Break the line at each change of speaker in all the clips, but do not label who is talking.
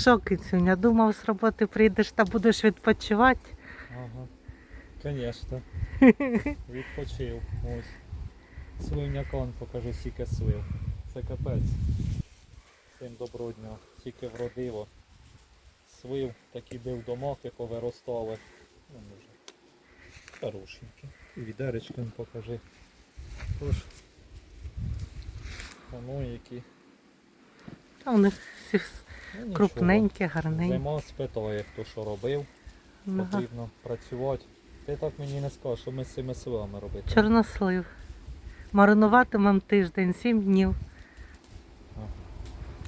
Що, Кицюня, думав, з роботи прийдеш та будеш відпочивати?
Ага. Звісно. Відпочив. Ось. Свинякон покажу, скільки свив. Це капець. Всім доброго дня. Скільки вродило. Свив, такі бив домахи повиростали. Ну. Хорошенькі. І відеречком покажи. Тож. Воно які.
Та вони всі
Ну, нічого.
крупненькі, гарненькі.
Зима спитає, хто що робив.
Ага.
Потрібно працювати. Ти так мені не скажеш, що ми з цими силами робити.
Чорнослив. Маринуватимем тиждень, сім днів.
Ага.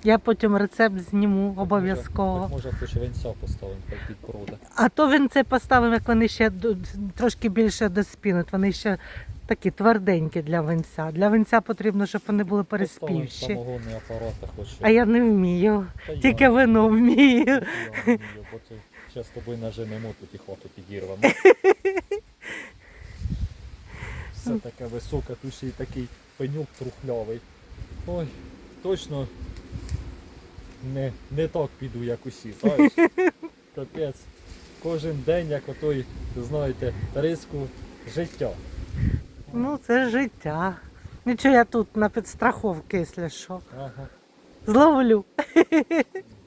Я потім рецепт зніму обов'язково.
Може, так може хоч венця поставимо, хай підброда.
А то він це поставив, як вони ще трошки більше доспінуть. Вони ще такі тверденькі для винця. Для винця потрібно, щоб вони були переспівші. А я не вмію.
Та я-
Тільки вино вмію.
Я вмію, бо ти зараз з тобою наженемо, тут і хату підірвемо. Все таке високе, тут ще й такий пеньок трухлявий. Ой, точно не, не так піду, як усі, знаєш? Капець. Кожен день, як отой, знаєте, риску життя.
Ну, це життя. Нічого я тут на підстраховки, якщо що.
Ага.
Зловлю.